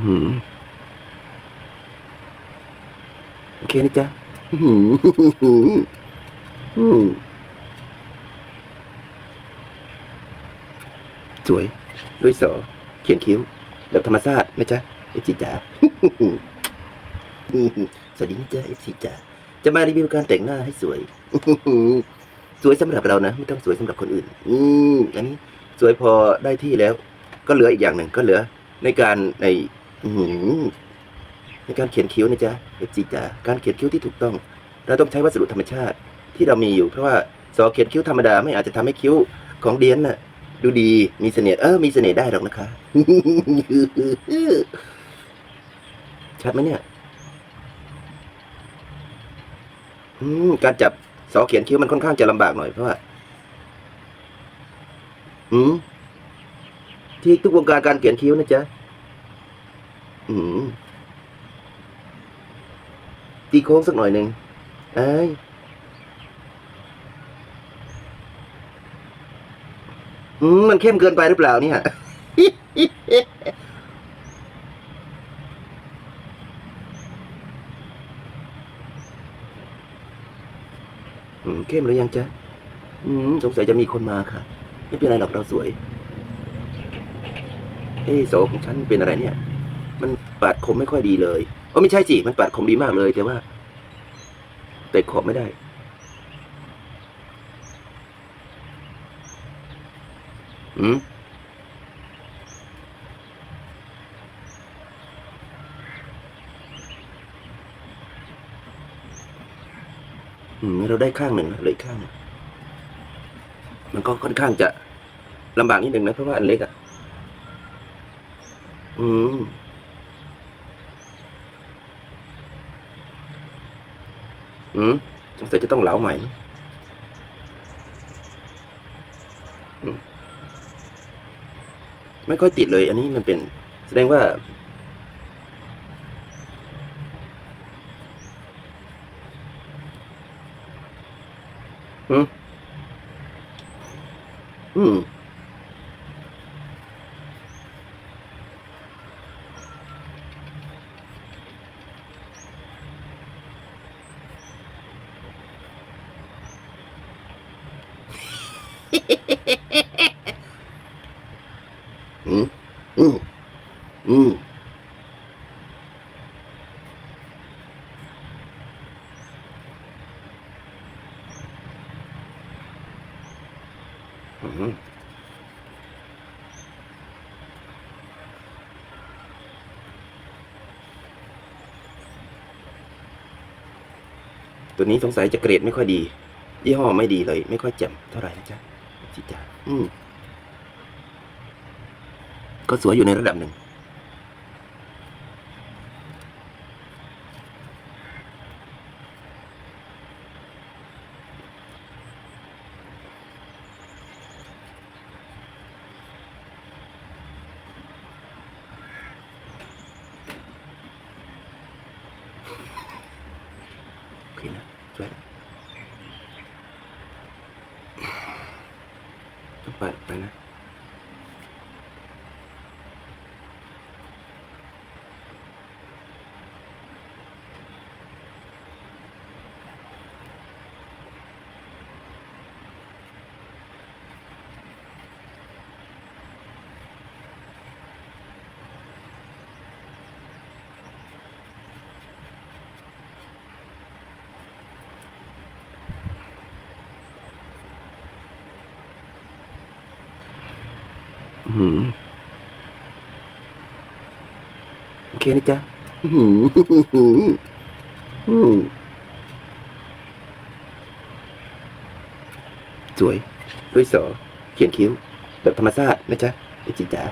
อื้อหือโอเคนะจ๊ะสวย ด้วยสอ เขียนคิ้วแบบธรรมชาตินะจ๊ะเอฟซีจ๋าสวัสดีนะจ๊ะเอฟซีจ๋าจะมารีวิวการแต่งหน้าให้สวย สวยสำหรับเรานะ ไม่ต้องสวยสำหรับคนอื่น อืมอันนี้สวยพอได้ที่แล้ว ก็เหลืออีกอย่างหนึ่งก็เหลือในการใน อืในการเขียนคิ้วนะจ๊ะเอฟซีจ๋าการเขียนคิ้วที่ถูกต้อง เราต้องใช้วัสดุธรรมชาติที่เรามีอยู่ เพราะว่าสอเขียนคิ้วธรรมดาไม่อาจจะทำให้คิ้วของเดียนน่ะ ดูดีมีเสน่ห์เออมีเสน่ห์ได้หรอกนะคะชัดไหมเนี่ยอืมการจับสอเขียนคิ้วมันค่อนข้างจะลำบากหน่อยเพราะว่าอืมที่ทุกวงการการเขียนคิ้วนะจ๊ะ ตีโค้งสักหน่อยหนึ่งเอ้ยมันเข้มเกินไปหรือเปล่าเนี่ยเข้มหรือยังจ๊ะสงสัยจะมีคนมาค่ะ ไม่เป็นไรหรอกเราสวย เอ้โสของฉันเป็นอะไรเนี่ย มันปาดคมไม่ค่อยดีเลยโอ้ไม่ใช่สิมันปาดคมดีมากเลย แต่ว่าแต่ขอบไม่ได้ อืมอืมเราได้ข้างหนึ่งเหลยข้างหนึ่งมันก็ค่อนข้างจะลำบากนิดหนึ่งนะเพราะว่าอันเล็กอะ อืม อืมสงสัยจะต้องเหลาใหม่มไม่ค่อยติดเลย อันนี้มันเป็น แสดงว่า อืมอืม อืมอืมอืมอืมตัวนี้สงสัยจะเกรดไม่ค่อยดี ยี่ห้อไม่ดีเลย ไม่ค่อยแจ่มเท่าไหร่นะจ๊ะ จิจ้าอืมก็สวยอยู่ในระดับหนึ่ง โอเคนะสวยนะต้อง เปิดไปนะ โอเคนะจ๊ะอือหืออืมสวย ด้วยสอ เขียนคิ้ว แบบธรรมชาตินะจ๊ะไอจิจ๋า